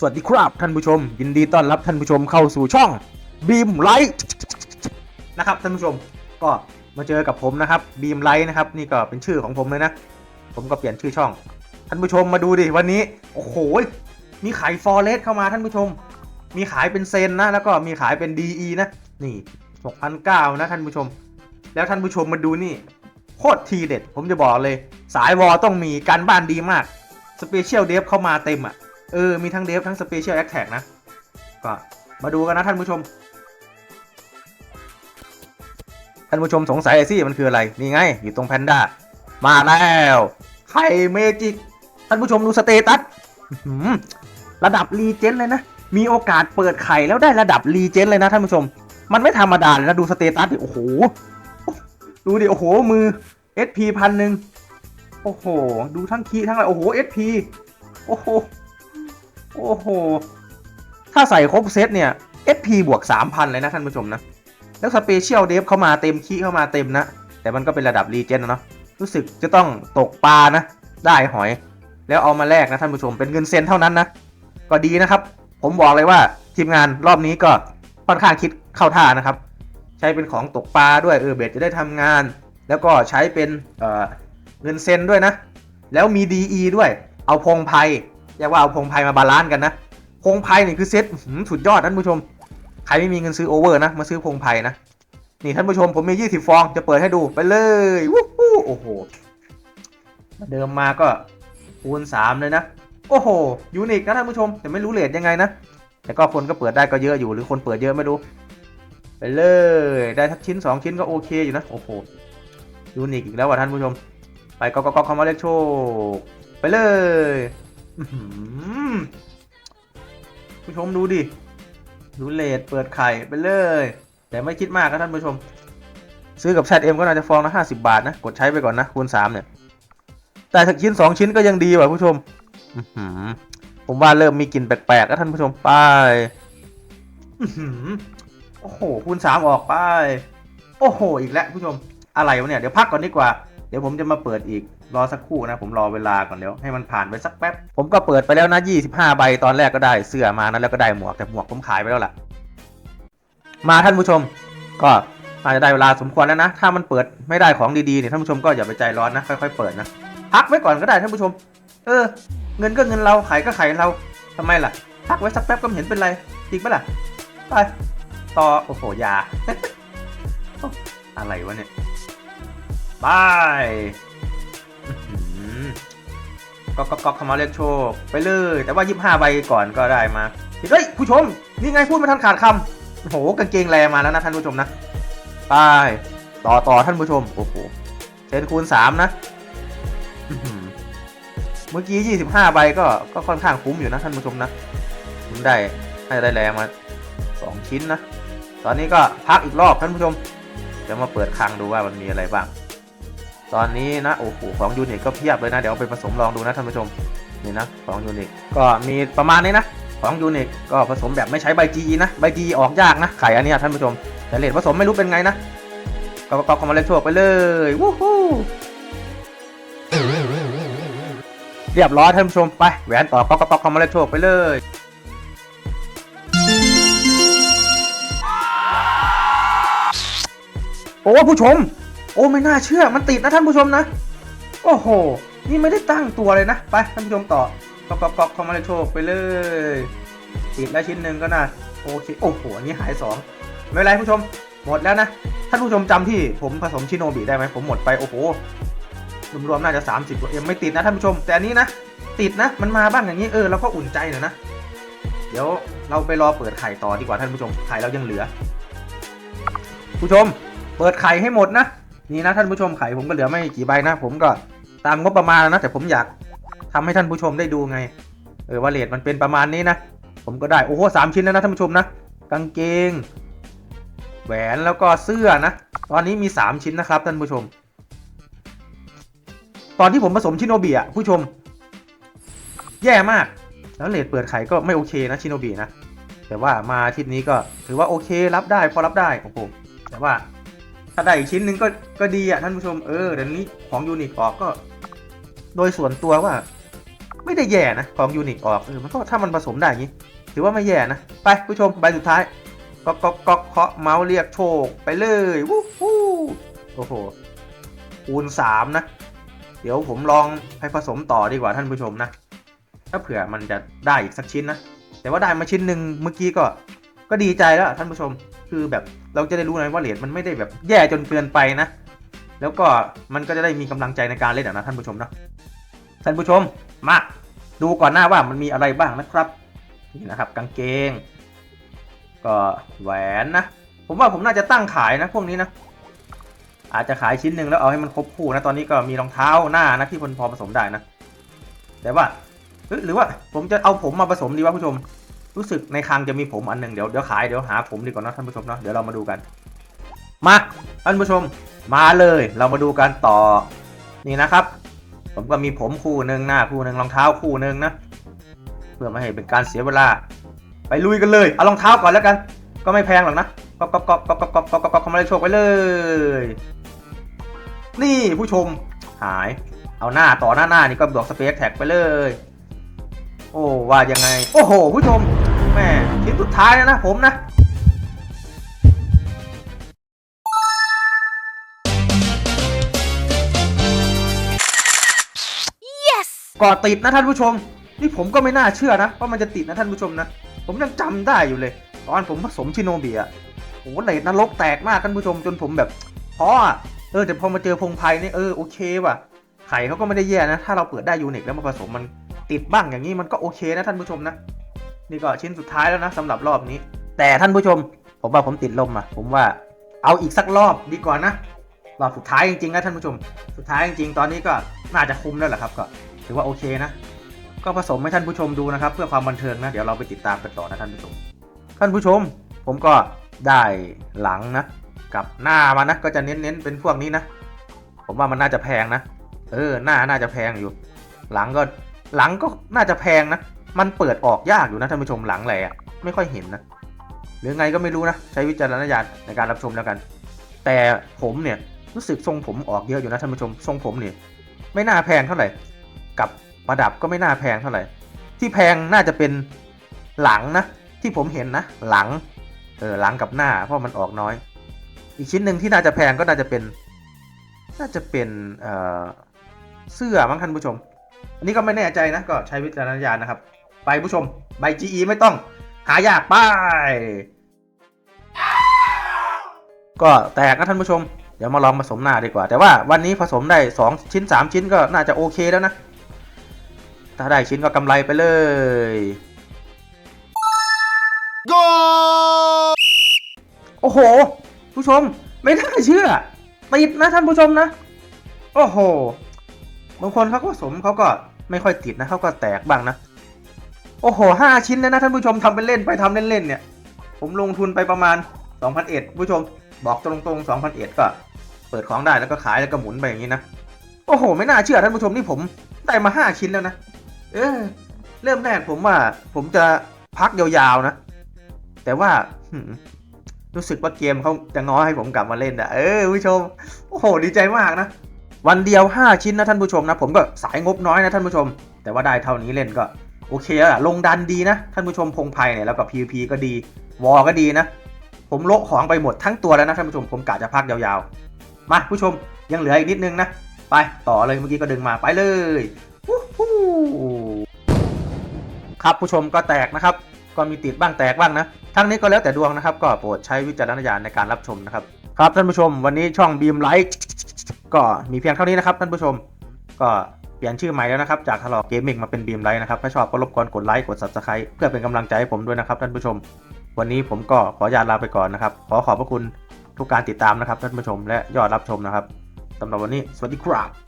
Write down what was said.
สวัสดีครับท่านผู้ชม ยินดีต้อนรับท่านผู้ชมเข้าสู่ช่องบีมไลท์นะครับท่านผู้ชมก็มาเจอกับผมนะครับบีมไลท์นะครับนี่ก็เป็นชื่อของผมเลยนะ ผมก็เปลี่ยนชื่อช่อง ท่านผู้ชมมาดูดิวันนี้ โอ้โห มีขายฟอร์เรสเข้ามาท่านผู้ชม มีขายเป็นเซนนะ แล้วก็มีขายเป็น DE นะ นี่6,900นะท่านผู้ชม แล้วท่านผู้ชมมาดูนี่โคตรทีเด็ด ผมจะบอกเลย สายวอลต้องมีการบ้านดีมากสเปเชียลเดฟเข้ามาเต็มอะ เออ มีทั้งเดฟทั้งสเปเชียลแอคแท็กนะ ก็มาดูกันนะท่านผู้ชม ท่านผู้ชมสงสัยไอซี่มันคืออะไร นี่ไง อยู่ตรงแพนด้า มาแล้วไข่เมจิก ท่านผู้ชมดูสเตตัสระดับรีเจนเลยนะ มีโอกาสเปิดไข่แล้วได้ระดับรีเจนเลยนะท่านผู้ชม มันไม่ธรรมดาเลยนะดูสเตตัสดิ โอ้โห ดูดิ โอ้โห มือ SP พันหนึ่ง โอ้โห ดูทั้งคีทั้งอะไร โอ้โห SP โอ้โห โอ้โห ถ้าใส่ครบเซตเนี่ย SP บวก 3,000 เลยนะท่านผู้ชมนะ แล้วสเปเชียลเดฟเข้ามาเต็มคีเข้ามาเต็มนะ แต่มันก็เป็นระดับรีเจนนะเนาะรู้สึกจะต้องตกปลานะ ได้หอย แล้วเอามาแลกนะท่านผู้ชมเป็นเงินเซนเท่านั้นนะ ก็ดีนะครับ ผมบอกเลยว่าทีมงานรอบนี้ก็ค่อนข้างคิดเข้าท่านะครับ ใช้เป็นของตกปลาด้วยเออเบสจะได้ทำงาน แล้วก็ใช้เป็นเเงินเซนด้วยนะ แล้วมี DE ด้วย เอาพงไพ เรียกว่าเอาพงไพมาบาลานซ์กันนะพงไพนี่คือเซ็ตสุดยอดท่านผู้ชม ใครไม่มีเงินซื้อโอเวอร์นะ มาซื้อพงไพนะ นี่ท่านผู้ชมผมมี 20 ฟองจะเปิดให้ดูไปเลยวู้ฮู้โอ้โหเดิมมาก็คูณ3เลยนะ โอ้โห ยูนิคนะท่านผู้ชม แต่ไม่รู้เลทยังไงนะ แต่ก็คนก็เปิดได้ก็เยอะอยู่หรือคนเปิดเยอะไม่รู้ ไปเลย ได้ทักชิ้น 2 ชิ้นก็โอเคอยู่นะ โอ้โห ยูนิคอีกแล้วว่ะท่านผู้ชม ไปก็ก็ก็เข้ามาเรียกโชคไปเลย ผู้ชมดูดิ ดูเลทเปิดไข่ไปเลย แต่ไม่คิดมากนะท่านผู้ชม ซื้อกับ ZM ก็น่าจะฟองละ50บาทนะ กดใช้ไปก่อนนะ คูณ3เนี่ย แต่สักชิ้น2ชิ้นก็ยังดีว่ะผู้ชมผมว่าเริ่มมีกลิ่นแปลกๆแล้วท่านผู้ชมไปอื้อหือโอ้โห คูณ3ออกไป โอ้โห อีกแล้วผู้ชม อะไรวะเนี่ย เดี๋ยวพักก่อนดีกว่า เดี๋ยวผมจะมาเปิดอีก รอสักครู่นะผมรอเวลาก่อนเดี๋ยวให้มันผ่านไปสักแป๊บ ผมก็เปิดไปแล้วนะ 25 ใบตอนแรกก็ได้เสื้อมานะแล้วก็ได้หมวกแต่หมวกผมขายไปแล้วล่ะ มาท่านผู้ชม ก็อาจจะได้เวลาสมควรแล้วนะ ถ้ามันเปิดไม่ได้ของดีๆเนี่ยท่านผู้ชมก็อย่าไปใจร้อนนะค่อยๆเปิดนะพักไว้ก่อนก็ได้ท่านผู้ชม เออ เงินก็เงินเราขายก็ขายเราทำไมล่ะพักไว้สักแป๊บก็เห็นเป็นไรจริงปะล่ะไปต่อโอ้โหอยาอะไรวะเนี่ยบาย ก็ก็ก็เข้ามาเรียกโชค ไปเลย แต่ว่า 25ใบก่อนก็ได้มาเฮ้ยผู้ชม นี่ไงพูดไม่ทันขาดคำโอ้โหกางเกงแรมาแล้วนะท่านผู้ชมนะไปต่อต่อท่านผู้ชม โอ้โหเซนคูณ 3 นะอื้อหือเมื่อกี้ 25 ใบก็ก็ค่อนข้างคุ้มอยู่นะท่านผู้ชมนะผมได้ให้ได้แรงมา 2 ชิ้นนะ ตอนนี้ก็พักอีกรอบท่านผู้ชมเดี๋ยวมาเปิดคลังดูว่ามันมีอะไรบ้าง ตอนนี้นะโอ้โหของยูนิคก็เพียบเลยนะเดี๋ยวไปผสมลองดูนะท่านผู้ชมนี่นะของยูนิคก็มีประมาณนี้นะของยูนิคก็ผสมแบบไม่ใช้ใบจีนะใบจีออกยากนะไข่อันนี้ท่านผู้ชมแต่เลทผสมไม่รู้เป็นไงนะก็ก็เข้ามาเลโชคไปเลยวู้ฮู้เรียบร้อยท่านผู้ชมไปแหวนต่อก็ก็เข้ามาเลโชคไปเลยโอ้ผู้ชม อ้ไม่น่าเชื่อมันติดนะท่านผู้ชมนะ โอ้โห นี่ไม่ได้ตั้งตัวเลยนะ ไปท่านผู้ชมต่อก็ก็ก็เข้ามาเลโชคไปเลย ติดแล้วชิ้นหนึ่งก็น่าโอเคโอ้โหอันนี้หายสองไม่เป็นไรผู้ชม หมดแล้วนะ ท่านผู้ชมจำที่ผมผสมชิโนบิได้ไหมผมหมดไปโอ้โหรวมๆน่าจะ 30กว่าเอ็มไม่ติดนะท่านผู้ชม แต่อันนี้นะ ติดนะ มันมาบ้างอย่างนี้เออเราก็อุ่นใจหน่อยนะ เดี๋ยวเราไปรอเปิดไข่ต่อดีกว่าท่านผู้ชมไข่เรายังเหลือ ผู้ชม เปิดไข่ให้หมดนะ นี่นะท่านผู้ชมไข่ผมก็เหลือไม่กี่ใบนะ ผมก็ตามงบประมาณนะแต่ผมอยากทำให้ท่านผู้ชมได้ดูไง เออว่าเลทมันเป็นประมาณนี้นะ ผมก็ได้โอ้โหสามชิ้นแล้วนะท่านผู้ชมนะ กางเกง แหวนแล้วก็เสื้อนะ ตอนนี้มี3ชิ้นนะครับท่านผู้ชม ตอนที่ผมผสมชิโนบิอะผู้ชม แย่มาก แล้วเลทเปิดไข่ก็ไม่โอเคนะชิโนบินะแต่ว่ามาอาทิตย์นี้ก็ถือว่าโอเครับได้พอรับได้โอ้โหแต่ว่า ถ้าได้อีกชิ้นหนึ่งก็ก็ดีอะท่านผู้ชมเออเดี๋ยวนี้ของยูนิคออกก็ โดยส่วนตัวว่า ไม่ได้แย่นะของยูนิคออกเออมันก็ถ้ามันผสมได้อย่างนี้ ถือว่าไม่แย่นะ ไปผู้ชมใบสุดท้ายก็ก็ก็เคาะเมาส์เรียกโชคไปเลยวู้ฮู้โอ้โหคูณสามนะ เดี๋ยวผมลองไปผสมต่อดีกว่าท่านผู้ชมนะถ้าเผื่อมันจะได้อีกสักชิ้นนะแต่ว่าได้มาชิ้นหนึ่งเมื่อกี้ก็ก็ดีใจแล้วท่านผู้ชมคือแบบ เราจะได้รู้นะว่าเหรียญมันไม่ได้แบบแย่จนเกินไปนะ แล้วก็มันก็จะได้มีกำลังใจในการเล่นนะท่านผู้ชมนะท่านผู้ชมมาดูก่อนหน้าว่ามันมีอะไรบ้างนะครับนี่นะครับกางเกง ก็แหวนนะ ผมว่าผมน่าจะตั้งขายนะ พวกนี้นะ อาจจะขายชิ้นหนึ่งแล้วเอาให้มันครบคู่นะตอนนี้ก็มีรองเท้าหน้านะที่พนพอผสมได้นะ แต่ว่าหรือว่าผมจะเอาผมมาผสมดีวะผู้ชม รู้สึกในคลังจะมีผมอันหนึ่งเดี๋ยวเดี๋ยวขายเดี๋ยวหาผมดีกว่านะท่านผู้ชมเนาะเดี๋ยวเรามาดูกัน มาท่านผู้ชมมาเลยเรามาดูกันต่อนี่นะครับ ผมก็มีผมคู่หนึ่งหน้าคู่หนึ่งรองเท้าคู่หนึ่งนะเพื่อไม่ให้เป็นการเสียเวลา ไปลุยกันเลยเอารองเท้าก่อนแล้วกัน ก็ไม่แพงหรอกนะก๊อกก๊อกก๊อกก๊อกก๊อกก๊อกก๊อกก๊อกก๊อกเข้ามาเลยโชคไปเลย นี่ผู้ชมหายเอาหน้าต่อหน้าหน้านี่ก็บวกสเปซแท็กไปเลย โอ้ว่ายังไง โอ้โห ผู้ชม ม่ชิ้นสุดท้ายแล้วนะผมนะ Yes! ก่อติดนะท่านผู้ชม นี่ผมก็ไม่น่าเชื่อนะว่ามันจะติดนะท่านผู้ชมนะ ผมยังจำได้อยู่เลย ตอนผมผสมชิโนเบียโอ้โหเลดนรกแตกมากท่านผู้ชมจนผมแบบพออะเออแต่พอมาเจอพงไพนี่เออโอเคว่ะ ไข่เขาก็ไม่ได้แย่นะ ถ้าเราเปิดได้ยูนิคแล้วมาผสมมันติดบ้างอย่างนี้มันก็โอเคนะท่านผู้ชมนะ นี่ก็ชิ้นสุดท้ายแล้วนะสำหรับรอบนี้ แต่ท่านผู้ชม ผมว่าผมติดลมอะ ผมว่าเอาอีกสักรอบดีกว่านะรอบสุดท้ายจริงๆนะท่านผู้ชม สุดท้ายจริงๆ ตอนนี้ก็น่าจะคุ้มแล้วแหละครับ ก็ถือว่าโอเคนะ ก็ผสมให้ท่านผู้ชมดูนะครับ เพื่อความบันเทิงนะ เดี๋ยวเราไปติดตามกันต่อนะท่านผู้ชม ท่านผู้ชม ผมก็ได้หลังนะ กับหน้ามานะ ก็จะเน้นๆเป็นพวกนี้นะ ผมว่ามันน่าจะแพงนะ เออ หน้าน่าจะแพงอยู่ หลังก็หลังก็น่าจะแพงนะ มันเปิดออกยากอยู่นะท่านผู้ชมหลังแหละไม่ค่อยเห็นนะหรือไงก็ไม่รู้นะ ใช้วิจารณญาณในการรับชมแล้วกัน แต่ผมเนี่ยรู้สึกทรงผมออกเยอะอยู่นะท่านผู้ชมทรงผมเนี่ยไม่น่าแพงเท่าไหร่กับประดับก็ไม่น่าแพงเท่าไหร่ ที่แพงน่าจะเป็นหลังนะ ที่ผมเห็นนะ หลังเออหลังกับหน้าเพราะมันออกน้อย อีกชิ้นหนึ่งที่น่าจะแพงก็น่าจะเป็น น่าจะเป็นเอ่อเสื้อมั้งท่านผู้ชม อันนี้ก็ไม่แน่ใจนะก็ใช้วิจารณญาณนะครับ ไปผู้ชม ใบ GE ไม่ต้อง หายากไป้ายก็แตกนะท่านผู้ชม เดี๋ยวมาลองผสมหน้าดีกว่า แต่ว่าวันนี้ผสมได้ 2 ชิ้น 3 ชิ้นก็น่าจะโอเคแล้วนะ ถ้าได้ชิ้นก็กำไรไปเลย Go! โอ้โห ผู้ชมไม่น่าเชื่อติดนะท่านผู้ชมนะ โอ้โห บางคนเขาก็ผสมเขาก็ไม่ค่อยติดนะเขาก็แตกบ้างนะ โอ้โหห้าชิ้นเลยนะท่านผู้ชมทำเป็นเล่นไปทำเล่นๆเนี่ย ผมลงทุนไปประมาณ2,001ผู้ชม บอกตรงๆ2,001ก็ เปิดของได้แล้วก็ขายแล้วก็หมุนไปอย่างนี้นะ โอ้โห ไม่น่าเชื่อท่านผู้ชมนี่ผมได้มาห้าชิ้นแล้วนะ เออ เริ่มแรกผมว่า ผมจะพักยาวๆนะ แต่ว่ารู้สึกว่าเกมเขาจะง้อให้ผมกลับมาเล่นนะเออผู้ชม โอ้โห ดีใจมากนะ วันเดียว 5 ชิ้นนะท่านผู้ชมนะ ผมก็สายงบน้อยนะท่านผู้ชม แต่ว่าได้เท่านี้เล่นก็ โอเคแล้วล่ะลงดันดีนะ ท่านผู้ชมพงไพเนี่ยแล้วก็ PVP ก็ดี วอก็ดีนะ ผมโละของไปหมดทั้งตัวแล้วนะท่านผู้ชมผมกะจะพักยาวๆ มาผู้ชมยังเหลืออีกนิดนึงนะ ไปต่อเลยเมื่อกี้ก็ดึงมาไปเลยครับผู้ชมก็แตกนะครับ ก็มีติดบ้างแตกบ้างนะ ทั้งนี้ก็แล้วแต่ดวงนะครับ ก็โปรดใช้วิจารณญาณในการรับชมนะครับ ครับท่านผู้ชมวันนี้ช่องบีมไลท์ก็มีเพียงเท่านี้นะครับท่านผู้ชม ก็เปลี่ยนชื่อใหม่แล้วนะครับ จากทลอกเกมมิ่งมาเป็นบีมไลท์นะครับ ถ้าชอบก็รบกวนกดไลค์กดซับสไคร b ์เพื่อเป็นกำลังใจให้ผมด้วยนะครับท่านผู้ชม วันนี้ผมก็ขอญาตลาไปก่อนนะครับ ขอขอบพระคุณทุกการติดตามนะครับท่านผู้ชมและยอดรับชมนะครับสำหรับวันนี้สวัสดีครับ